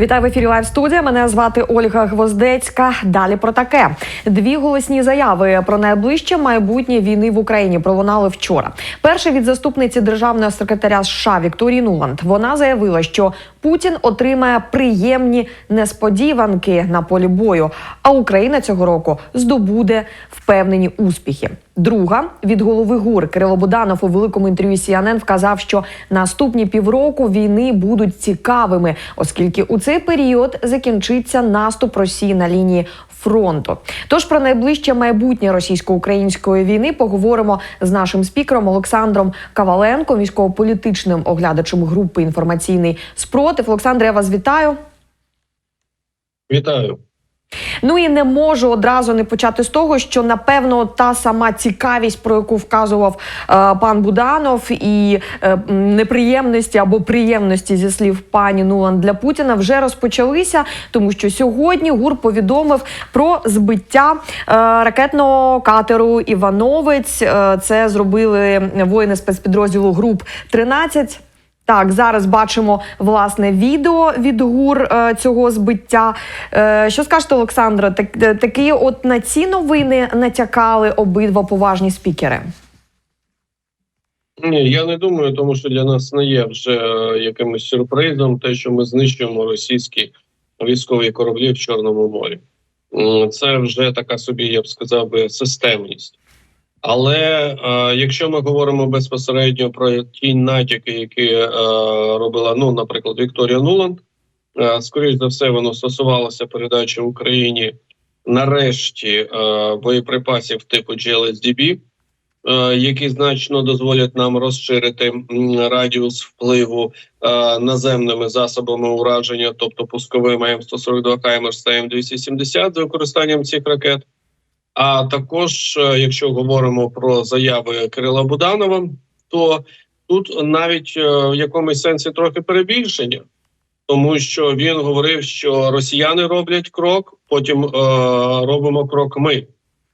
Вітаю в ефірі Лайв студія. Мене звати Ольга Гвоздецька. Далі про таке: дві голосні заяви про найближче майбутнє війни в Україні пролунали вчора. Перша від заступниці державного секретаря США Вікторії Нуланд. Вона заявила, що Путін отримає приємні несподіванки на полі бою. А Україна цього року здобуде впевнені успіхи. Друга від голови ГУР Кирило Буданов у великому інтерв'ю CNN вказав, що наступні півроку війни будуть цікавими, оскільки у цей період закінчиться наступ Росії на лінії фронту. Тож про найближче майбутнє російсько-української війни поговоримо з нашим спікером Олександром Каваленко, військово-політичним оглядачем групи інформаційний спротив. Олександре, я вас вітаю. Вітаю. Ну і не можу одразу не почати з того, що напевно та сама цікавість, про яку вказував е, пан Буданов, і е, неприємності або приємності зі слів пані Нуланд для Путіна вже розпочалися, тому що сьогодні ГУР повідомив про збиття е, ракетного катеру Івановець. Е, це зробили воїни спецпідрозділу груп 13 так, зараз бачимо власне відео від гур е, цього збиття. Е, що скажете, Олександра? Так, е, такі от на ці новини натякали обидва поважні спікери. Ні, я не думаю, тому що для нас не є вже якимось сюрпризом те, що ми знищуємо російські військові кораблі в Чорному морі. Це вже така собі, я б сказав би, системність. Але е, якщо ми говоримо безпосередньо про ті натяки, які е, робила, ну, наприклад, Вікторія Нуланд, е, скоріш за все, воно стосувалося передачі Україні нарешті е, боєприпасів типу GLSDB, е, які значно дозволять нам розширити радіус впливу е, наземними засобами ураження, тобто пусковими М142 Хаймерс та М270 за використанням цих ракет. А також, е, якщо говоримо про заяви Кирила Буданова, то тут навіть е, в якомусь сенсі трохи перебільшення, тому що він говорив, що росіяни роблять крок, потім е, робимо крок ми.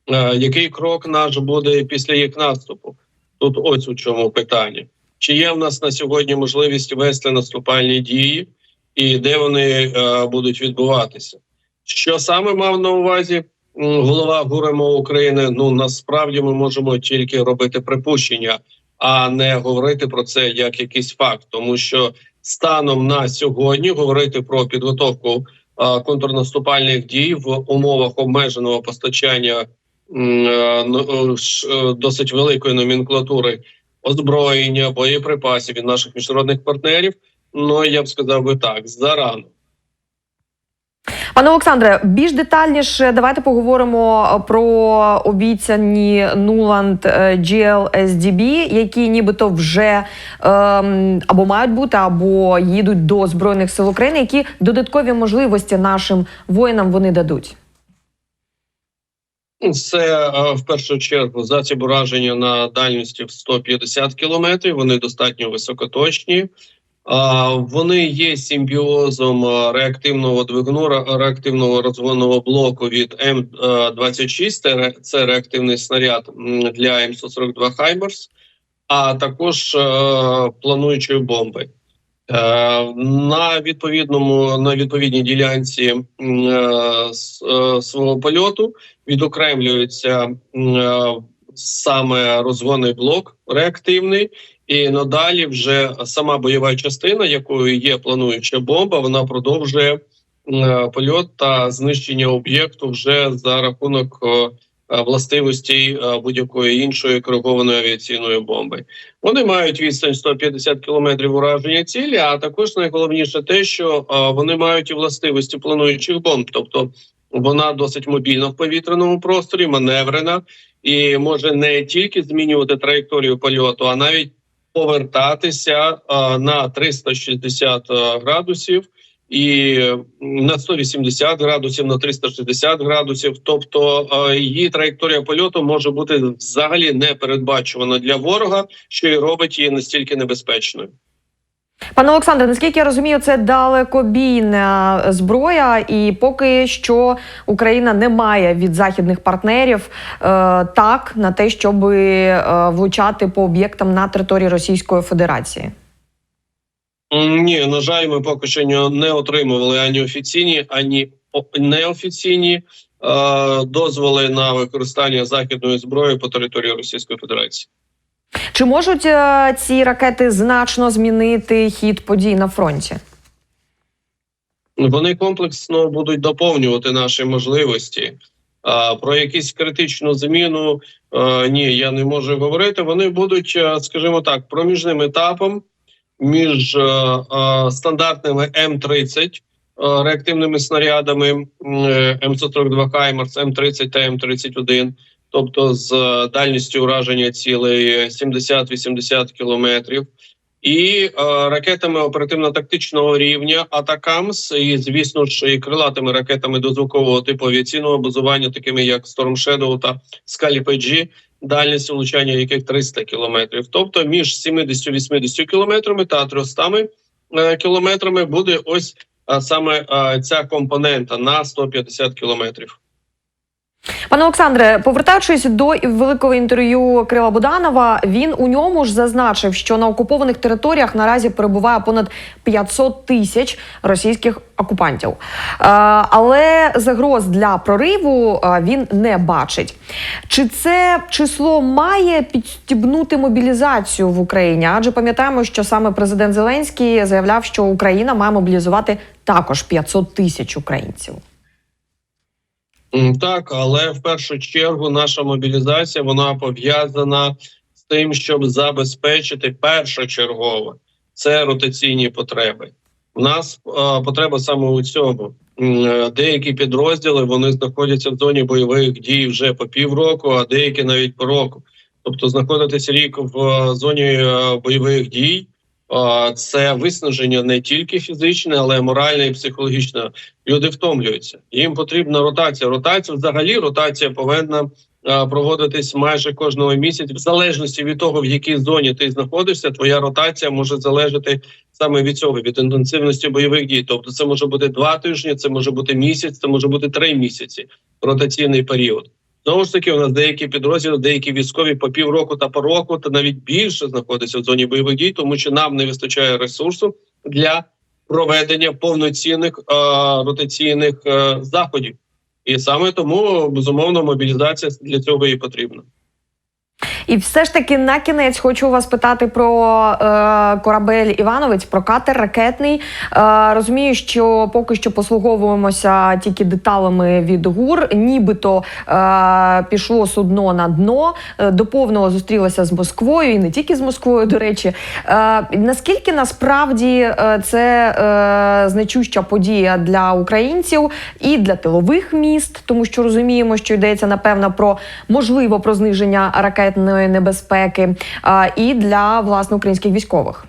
Е, який крок наш буде після їх наступу? Тут ось у чому питання: чи є в нас на сьогодні можливість вести наступальні дії, і де вони е, будуть відбуватися? Що саме мав на увазі голова ГУРМО України? Ну насправді ми можемо тільки робити припущення, а не говорити про це як якийсь факт, тому що станом на сьогодні говорити про підготовку контрнаступальних дій в умовах обмеженого постачання е, ну, е, е, досить великої номенклатури озброєння, боєприпасів від наших міжнародних партнерів. Ну я б сказав би так, зарано. Пане Олександре, більш детальніше давайте поговоримо е, про обіцяні Нуланд е, GLSDB, які нібито вже ем, або мають бути, або їдуть до збройних сил України. Які додаткові можливості нашим воїнам вони дадуть? Це е, в першу чергу ураження на дальності в 150 кілометрів. Вони достатньо високоточні. Вони є симбіозом реактивного двигуну, реактивного розгонного блоку від М26. Це реактивний снаряд для М142 Хаймерс, а також е, плануючої бомби. Е, На відповідному на відповідній ділянці е, свого польоту відокремлюється саме розгонний блок реактивний, і надалі вже сама бойова частина, якою є плануюча бомба, вона продовжує е, польот та знищення об'єкту вже за рахунок е, властивостей е, будь-якої іншої коригованої авіаційної бомби. Вони мають відстань 150 кілометрів ураження цілі. А також найголовніше те, що вони мають і властивості плануючих бомб, тобто вона досить мобільна в повітряному просторі, маневрена і може не тільки змінювати траєкторію польоту, а навіть повертатися на 360 градусів і на 180 градусів, на 360 градусів. Тобто її траєкторія польоту може бути взагалі не передбачувана для ворога, що і робить її настільки небезпечною. Пане Олександре, наскільки я розумію, це далекобійна зброя, і поки що Україна не має від західних партнерів е, так на те, щоб е, влучати по об'єктам на території Російської Федерації. Ні, на жаль, ми поки що не- отримували ані офіційні, ані неофіційні е, дозволи на використання західної зброї по території Російської Федерації. Чи можуть е, ці ракети значно змінити хід подій на фронті? Вони комплексно будуть доповнювати наші можливості. А про якусь критичну зміну е, ні, я не можу говорити. Вони будуть, е, скажімо так, проміжним етапом між стандартними М-30 е, реактивними снарядами м, е, М142 Хаймарс, М30 та М31, тобто з е, дальністю ураження цілей 70-80 кілометрів. І е, ракетами оперативно-тактичного рівня Атакамс, і звісно ж і крилатими ракетами дозвукового типу авіаційного базування, такими як Storm Shadow та PG, дальність влучання яких 300 кілометрів. Тобто між 70-80 кілометрами та 300 е, кілометрами буде ось е, саме ця компонента на 150 кілометрів. Пане Олександре, повертаючись до великого інтерв'ю Крила Буданова, він у ньому ж зазначив, що на окупованих територіях наразі перебуває понад 500 тисяч російських окупантів. Е, але загроз для прориву е, він не бачить. Чи це число має підстібнути мобілізацію в Україні? Адже пам'ятаємо, що саме президент Зеленський заявляв, що Україна має мобілізувати також 500 тисяч українців. Так, але в першу чергу наша мобілізація вона пов'язана з тим, щоб забезпечити першочергово це ротаційні потреби. У нас е, потреба саме у цьому. Е, Деякі підрозділи вони знаходяться в зоні бойових дій вже по півроку, а деякі навіть по року. Тобто, знаходитися рік в е, зоні е, бойових дій. Це виснаження не тільки фізичне, але й моральне і психологічне люди втомлюються. Їм потрібна ротація. Ротація, взагалі, ротація повинна проводитись майже кожного місяця, в залежності від того, в якій зоні ти знаходишся. Твоя ротація може залежати саме від цього, від інтенсивності бойових дій. Тобто, це може бути два тижні, це може бути місяць, це може бути три місяці. Ротаційний період. Знову ж таки, у нас деякі підрозділи, деякі військові по півроку та по року, та навіть більше знаходяться в зоні бойових дій, тому що нам не вистачає ресурсу для проведення повноцінних е, ротаційних е, заходів. І саме тому безумовно мобілізація для цього і потрібна. І все ж таки на кінець хочу вас питати про е, корабель Івановець, про катер ракетний. Е, розумію, що поки що послуговуємося тільки деталями від ГУР. Нібито е, пішло судно на дно, е, доповнило зустрілося з Москвою і не тільки з Москвою. До речі, е, наскільки насправді е, це е, значуща подія для українців і для тилових міст, тому що розуміємо, що йдеться напевно про можливо про зниження ракетної небезпеки, і для власне українських військових.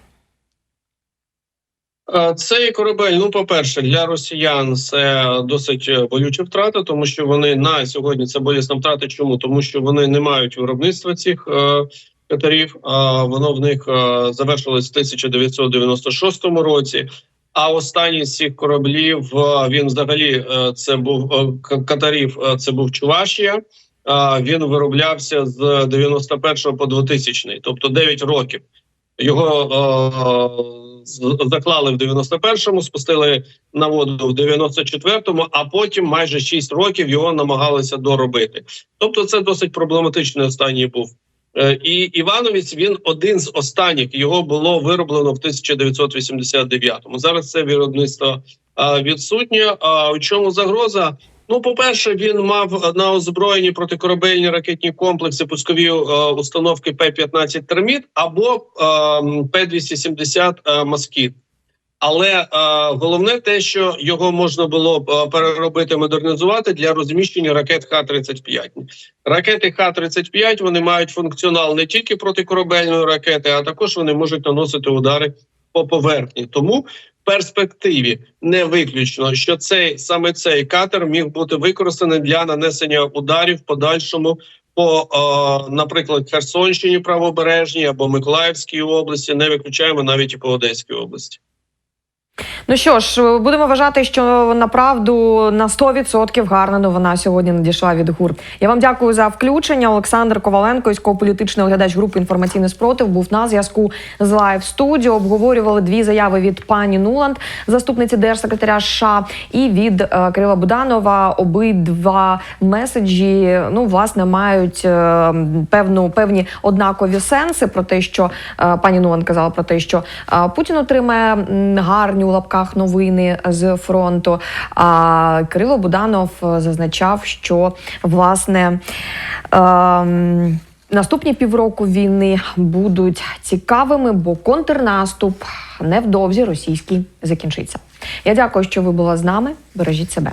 Е, Цей корабель, ну по-перше, для росіян це досить е, болюча втрата, тому що вони на сьогодні це болісна втрата. Чому тому, що вони не мають виробництва цих е, катерів. А воно в них е, завершилось в 1996 році. А останній з цих кораблів е, він взагалі е, це був е, катарів. е, Це був Чувашія. Він вироблявся з 91 по 2000, тобто 9 років. Його заклали в 91-му, спустили на воду в 94-му, а потім майже 6 років його намагалися доробити. Тобто, це досить проблематичний останній був. Е, І Івановець він один з останніх. Його було вироблено в 1989-му. Зараз це виробництво відсутнє. А у чому загроза? Ну, по-перше, він мав на озброєнні протикорабельні ракетні комплекси пускові е, установки П-15 терміт або е, П-270 е, москіт. Але е, головне те, що його можна було б е, переробити, модернізувати для розміщення ракет Х-35. Ракети Х-35 вони мають функціонал не тільки протикорабельної ракети, а також вони можуть наносити удари по поверхні. Тому перспективі не виключно, що цей саме цей катер міг бути використаний для нанесення ударів в подальшому по, о, наприклад, Херсонщині правобережній або Миколаївській області. Не виключаємо навіть і по Одеській області. Ну що ж, будемо вважати, що направду на 100% гарна новина сьогодні надійшла від ГУР. Я вам дякую за включення. Олександр Коваленко, військово-політичний оглядач групи інформаційний спротив, був на зв'язку з Лайв студіо. Обговорювали дві заяви від пані Нуланд, заступниці держсекретаря США, і від е, Кирила Буданова. Обидва меседжі ну власне мають е, певну певні однакові сенси про те, що е, пані Нуланд казала про те, що е, Путін отримає м, гарні у лапках новини з фронту. А Кирило Буданов е, зазначав, що власне. Е Наступні півроку війни будуть цікавими, бо контрнаступ невдовзі російський закінчиться. Я дякую, що ви були з нами. Бережіть себе.